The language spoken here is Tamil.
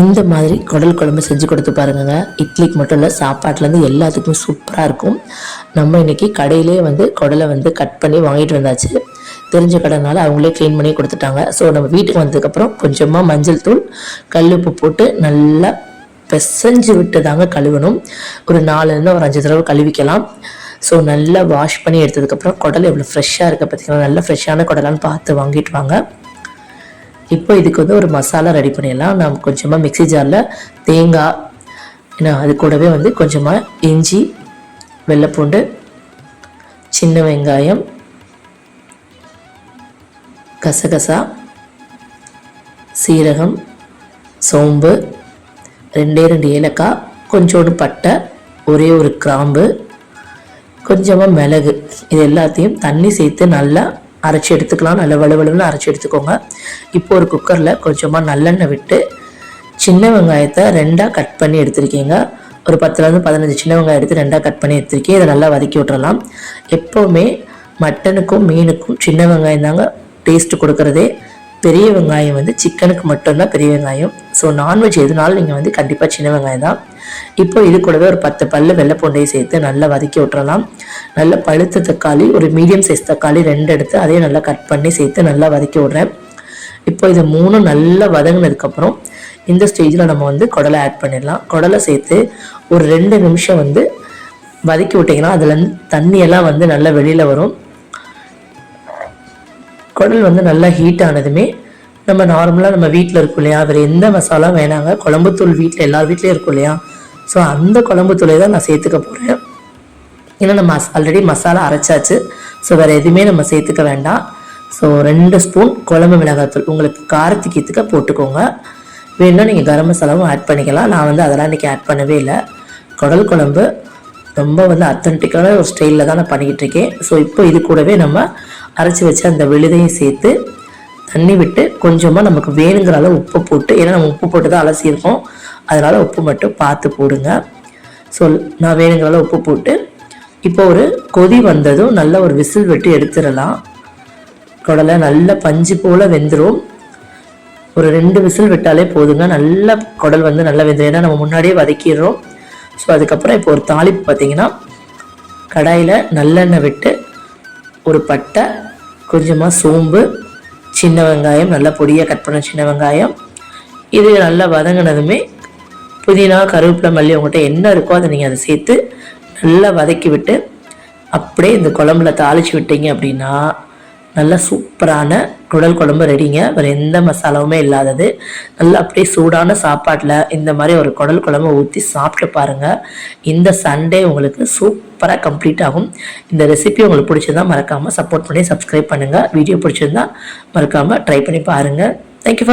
இந்த மாதிரி குடல் குழம்பு செஞ்சு கொடுத்து பாருங்க இட்லிக்கு மட்டும் இல்லை சாப்பாட்டிலேருந்து எல்லாத்துக்கும் சூப்பராக இருக்கும். நம்ம இன்னைக்கு கடையிலே வந்து குடலை வந்து கட் பண்ணி வாங்கிட்டு வந்தாச்சு. தெரிஞ்ச கடைனால அவங்களே க்ளீன் பண்ணி கொடுத்துட்டாங்க. ஸோ நம்ம வீட்டுக்கு வந்ததுக்கப்புறம் கொஞ்சமாக மஞ்சள் தூள் கல் உப்பு போட்டு நல்லா பிசைஞ்சு விட்டு தாங்க கழுவணும். ஒரு நாலுலேருந்து ஒரு அஞ்சு தடவை கழுவிக்கலாம். ஸோ நல்லா வாஷ் பண்ணி எடுத்ததுக்கப்புறம் குடல் எவ்வளோ ஃப்ரெஷ்ஷாக இருக்குது பார்த்தீங்கன்னா நல்லா ஃப்ரெஷ்ஷான குடலான்னு பார்த்து வாங்கிட்டு வாங்க. இப்போ இதுக்கு வந்து ஒரு மசாலா ரெடி பண்ணிடலாம். நாம் கொஞ்சமாக மிக்ஸி ஜாரில் தேங்காய் என்ன அது கூடவே வந்து கொஞ்சமாக இஞ்சி வெள்ளைப்பூண்டு சின்ன வெங்காயம் கசகசா சீரகம் சோம்பு ரெண்டே ரெண்டு ஏலக்காய் கொஞ்சோண்டு பட்டை ஒரே ஒரு கிராம்பு கொஞ்சமாக மிளகு இது எல்லாத்தையும் தண்ணி சேர்த்து நல்லா அரைச்சி எடுத்துக்கலாம். நல்லா வலுவலுன்னு அரைச்சி எடுத்துக்கோங்க. இப்போ ஒரு குக்கரில் கொஞ்சமாக நல்லெண்ணெய் விட்டு சின்ன வெங்காயத்தை ரெண்டாக கட் பண்ணி எடுத்திருக்கீங்க. ஒரு பத்துலேருந்து பதினஞ்சு சின்ன வெங்காயம் எடுத்து ரெண்டாக கட் பண்ணி எடுத்திருக்கேன் இதை நல்லா வதக்கி விட்டுறலாம். எப்போவுமே மட்டனுக்கும் மீனுக்கும் சின்ன வெங்காயம் தாங்க டேஸ்ட்டு கொடுக்குறதே. பெரிய வெங்காயம் வந்து சிக்கனுக்கு மட்டும்தான் பெரிய வெங்காயம். ஸோ நான்வெஜ் எதுனாலும் நீங்கள் வந்து கண்டிப்பாக சின்ன வெங்காயம் தான். இப்போ இது கூடவே ஒரு பத்து பல்லு வெள்ளைப்பூண்டையை சேர்த்து நல்லா வதக்கி விட்டுறலாம். நல்ல பழுத்த தக்காளி ஒரு மீடியம் சைஸ் தக்காளி ரெண்டு எடுத்து அதையும் நல்லா கட் பண்ணி சேர்த்து நல்லா வதக்கி விட்றேன். இப்போ இது மூணும் நல்லா வதங்கினதுக்கப்புறம் இந்த ஸ்டேஜில் நம்ம வந்து குடலை ஆட் பண்ணிடலாம். குடலை சேர்த்து ஒரு ரெண்டு நிமிஷம் வந்து வதக்கி விட்டிங்கன்னா அதுலேருந்து தண்ணியெல்லாம் வந்து நல்லா வெளியில் வரும். குடல் வந்து நல்லா ஹீட் ஆனதுமே நம்ம நார்மலாக நம்ம வீட்டில் இருக்கும் இல்லையா? வேறு எந்த மசாலா வேணாங்க? குழம்புத்தூள் வீட்டில் எல்லார் வீட்லேயும் இருக்கும் இல்லையா? ஸோ அந்த குழம்புத்தூளை தான் நான் சேர்த்துக்க போகிறேன் ஏன்னா நம்ம ஆல்ரெடி மசாலா அரைச்சாச்சு. ஸோ வேறு எதுவுமே நம்ம சேர்த்துக்க வேண்டாம். ஸோ ரெண்டு ஸ்பூன் குழம்பு மிளகாத்தூள் உங்களுக்கு காரத்துக்கு போட்டுக்கோங்க. வேணும்னா நீங்கள் கரம் மசாலாவும் ஆட் பண்ணிக்கலாம். நான் வந்து அதெல்லாம் இன்றைக்கி ஆட் பண்ணவே இல்லை. குடல் குழம்பு ரொம்ப வந்து அத்தன்டிக்கான ஒரு ஸ்டைலில் தான் நான் பண்ணிக்கிட்டு இருக்கேன். ஸோ இப்போ இது கூடவே நம்ம அரைச்சி வச்ச அந்த விழுதையும் சேர்த்து தண்ணி விட்டு கொஞ்சமாக நமக்கு வேணுங்கிற அளவு உப்பு போட்டு ஏன்னா நம்ம உப்பு போட்டு தான் அலசியிருக்கோம் அதனால் உப்பு மட்டும் பார்த்து போடுங்க. ஸோ நான் வேணுங்கிற அளவு உப்பு போட்டு இப்போ ஒரு கொதி வந்ததும் நல்ல ஒரு விசில் விட்டு எடுத்துடலாம். குடலை நல்ல பஞ்சு போல் வெந்துடும் ஒரு ரெண்டு விசில் விட்டாலே போதுங்க. நல்ல குடல் வந்து நல்லா வெந்துடும் ஏன்னா நம்ம முன்னாடியே வதக்கிடுறோம். ஸோ அதுக்கப்புறம் இப்போ ஒரு தாளிப்பு பார்த்தீங்கன்னா கடாயில் நல்லெண்ணெய் விட்டு ஒரு பட்டை கொஞ்சமாக சோம்பு சின்ன வெங்காயம் நல்லா பொடியாக கட் பண்ண சின்ன வெங்காயம். இது நல்லா வதங்கினதுமே புதினா கருவேப்பிலை மல்லி உங்கள்கிட்ட என்ன இருக்கோ அதை நீங்கள் அதை சேர்த்து நல்லா வதக்கி விட்டு அப்படியே இந்த குழம்புல தாளித்து விட்டீங்க அப்படின்னா நல்ல சூப்பரான குடல் குழம்பு ரெடிங்க. வேறு எந்த மசாலாவுமே இல்லாதது. நல்லா அப்படியே சூடான சாப்பாட்டில் இந்த மாதிரி ஒரு குடல் குழம்பு ஊற்றி சாப்பிட்டு பாருங்கள் இந்த சண்டே உங்களுக்கு சூப்பராக கம்ப்ளீட் ஆகும். இந்த ரெசிபி உங்களுக்கு பிடிச்சிருந்தா மறக்காமல் சப்போர்ட் பண்ணி சப்ஸ்கிரைப் பண்ணுங்கள் வீடியோ பிடிச்சிருந்தா மறக்காமல் ட்ரை பண்ணி பாருங்கள் தேங்க்யூ